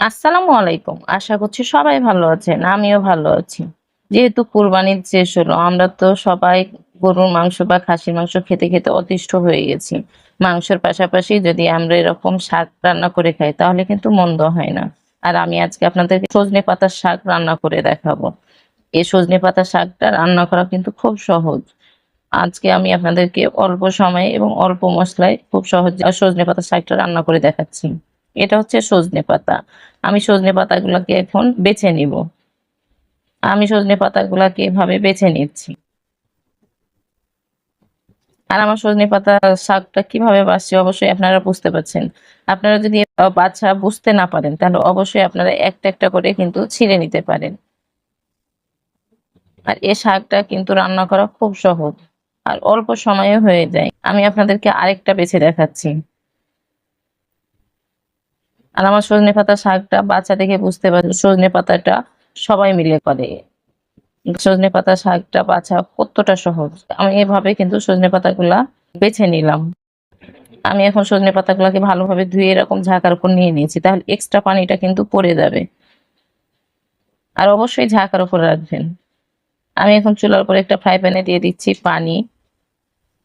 আসসালামু আলাইকুম। আশা করছি সবাই ভালো আছেন, আমিও ভালো আছি। যেহেতু কুরবানির শেষ হলো, আমরা তো সবাই গরুর মাংস বা খাসির মাংস খেতে খেতে অতিষ্ঠ হয়ে গেছি। মাংসের পাশাপাশি যদি আমরা এরকম শাক রান্না করে খাই, তাহলে কিন্তু মন্দ হয় না। আর আমি আজকে আপনাদেরকে সজনে পাতার শাক রান্না করে দেখাবো। এই সজনে পাতার শাকটা রান্না করা কিন্তু খুব সহজ। আজকে আমি আপনাদেরকে অল্প সময়ে এবং অল্প মশলায় খুব সহজ সজনে পাতার শাকটা রান্না করে দেখাচ্ছি। এটা হচ্ছে সজনে পাতা। আমি সজনে পাতাগুলোকে এখন বেছে নিব। আমি সজনে পাতাগুলোকে এভাবে বেছে নিচ্ছি। আর আমার সজনে পাতা শাকটা কীভাবে বাঁচছে অবশ্যই আপনারা বুঝতে পারছেন। আপনারা যদি বাচ্চা বুঝতে না পারেন, তাহলে অবশ্যই আপনারা একটা একটা করে কিন্তু ছিঁড়ে নিতে পারেন। আর এ শাকটা কিন্তু রান্না করা খুব সহজ। আর অল্প সময়ে হয়ে যায়। আমি আপনাদেরকে আরেকটা বেছে দেখাচ্ছি। আর আমার সজনে পাতা শাকটা বাচ্চা দেখে বুঝতে পারছে, সজনে পাতাটা সবাই মিলে করে। সজনে পাতা শাকটা বাছা কতটা সহজ। আমি এভাবে কিন্তু সজনে পাতাগুলা বেছে নিলাম। আমি এখন সজনে পাতাগুলোকে ভালোভাবে ধুয়ে এরকম ঝাঁকার উপর নিয়ে নিয়েছি, তাহলে এক্সট্রা পানিটা কিন্তু পড়ে যাবে। আর অবশ্যই ঝাঁকার উপর রাখবেন। আমি এখন চুলার উপর একটা ফ্রাই প্যানে দিয়ে দিচ্ছি পানি।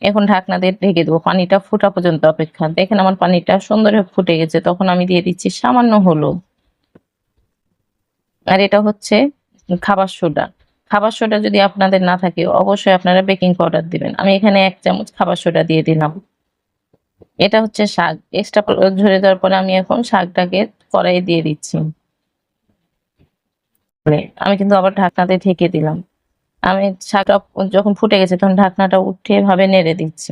এখন ঢাকনা দিয়ে ঢেকে দেবো। পানিটা ফোটা পর্যন্ত অপেক্ষা। দেখেন আমার পানিটা সুন্দরভাবে ফুটে গেছে। তখন আমি দিয়ে দিচ্ছি সামান্য হলুদ। আর এটা হচ্ছে খাবার সোডা। খাবার সোডা যদি আপনাদের না থাকে, অবশ্যই আপনারা বেকিং পাউডার দিবেন। আমি এখানে এক চামচ খাবার সোডা দিয়ে দিলাম। এটা হচ্ছে শাক। এক্সট্রা ঝরে দেওয়ার পরে আমি এখন শাকটাকে কড়াইয়ে দিয়ে দিচ্ছি। আমি কিন্তু আবার ঢাকনাতে ঢেকে দিলাম। আমি শাকটা যখন ফুটে গেছে, তখন ঢাকনাটা উঠে এভাবে নেড়ে দিচ্ছি।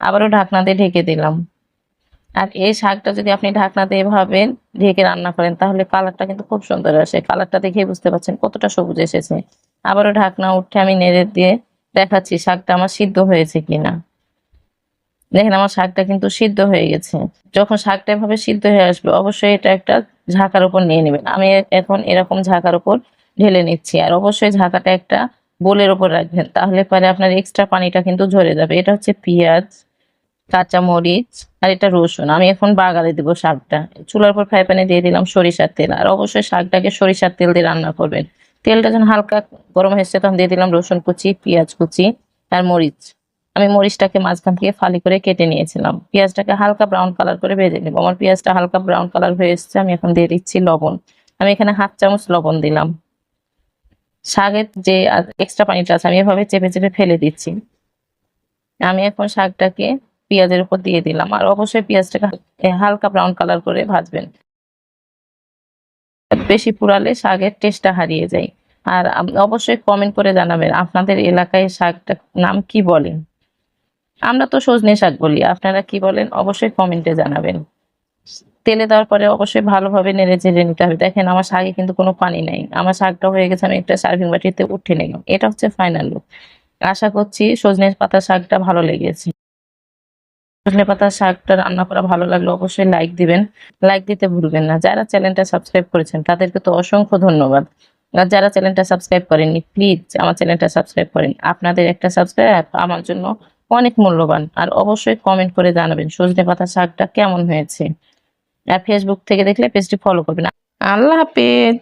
আবারও ঢাকনা দিয়ে ঢেকে দিলাম। আর এই শাকটা যদি আপনি ঢাকনা দিয়ে ঢেকে রান্না করেন, তাহলে কালারটা কিন্তু খুব সুন্দর আসে। কালারটা দেখেই বুঝতে পারছেন কতটা সবুজ এসেছে। আবারও ঢাকনা উঠে আমি নেড়ে দিয়ে দেখাচ্ছি শাকটা আমার সিদ্ধ হয়েছে কিনা। দেখেন আমার শাকটা কিন্তু সিদ্ধ হয়ে গেছে। যখন শাকটা এভাবে সিদ্ধ হয়ে আসবে, অবশ্যই এটা একটা ঝাঁকার উপর নিয়ে নেবেন। আমি এখন এরকম ঝাঁকার উপর ঢেলে নিচ্ছি। আর অবশ্যই ঝাঁকাটা একটা বোলের ওপর রাখবেন। তাহলে পরে আপনার এক্সট্রা পানিটা কিন্তু ঝরে যাবে। এটা হচ্ছে পেঁয়াজ কাঁচা মরিচ আর এটা রসুন। আমি এখন বাগালে দিব শাকটা। চুলার উপর ফ্রাই প্যানে দিয়ে দিলাম সরিষার তেল। আর অবশ্যই শাকটাকে সরিষার তেল দিয়ে রান্না করবেন। তেলটা যখন হালকা গরম হয়েছে তখন দিয়ে দিলাম রসুন কুচি, পেঁয়াজ কুচি আর মরিচ। আমি মরিচটাকে মাঝখান থেকে ফালি করে কেটে নিয়েছিলাম। পেঁয়াজটাকে হালকা ব্রাউন কালার করে ভেজে নেব। আমার পেঁয়াজটা হালকা ব্রাউন কালার হয়ে এসেছে। আমি এখন দিয়ে দিচ্ছি লবণ। আমি এখানে হাফ চামচ লবণ দিলাম। শাকের যে এক্সট্রা পানিটা আছে, আমি এভাবে চেপে চেপে ফেলে দিচ্ছি। আমি এখন শাকটাকে পেঁয়াজের উপর দিয়ে দিলাম। আর অবশ্যই পেঁয়াজটাকে হালকা ব্রাউন কালার করে ভাজবেন। বেশি পুরালে শাকের টেস্টটা হারিয়ে যায়। আর অবশ্যই কমেন্ট করে জানাবেন, আপনাদের এলাকায় শাকটা নাম কি বলেন? আমরা তো সজনে শাক বলি, আপনারা কি বলেন? অবশ্যই কমেন্টে জানাবেন। তেলে দেওয়ার পরে অবশ্যই ভালোভাবে নেড়ে চেড়ে নিতে হবে। দেখেন, আমার শাকে কিন্তু কোনো পানি নেই। আমার শাকটা হয়ে গেছে, আমি একটা সার্ভিং বাটিতে উঠে নিলাম। এটা হচ্ছে ফাইনাল লুক আশা করছি সজনে পাতা শাকটা ভালো লেগেছে। সজনে পাতা শাকটা রান্না করা ভালো লাগলে অবশ্যই লাইক দিবেন। লাইক দিতে ভুলবেন না। যারা চ্যানেলটা সাবস্ক্রাইব করেছেন, তাদেরকে তো অসংখ্য ধন্যবাদ। আর যারা চ্যানেলটা সাবস্ক্রাইব করেননি প্লিজ আমার চ্যানেলটা সাবস্ক্রাইব করেন। আপনাদের একটা সাবস্ক্রাইব আমার জন্য অনেক মূল্যবান। আর অবশ্যই কমেন্ট করে জানাবেন সজনে পাতা শাকটা কেমন হয়েছে। আর ফেসবুক থেকে দেখলে পেজটি ফলো করবেন। আল্লাহ হাফেজ।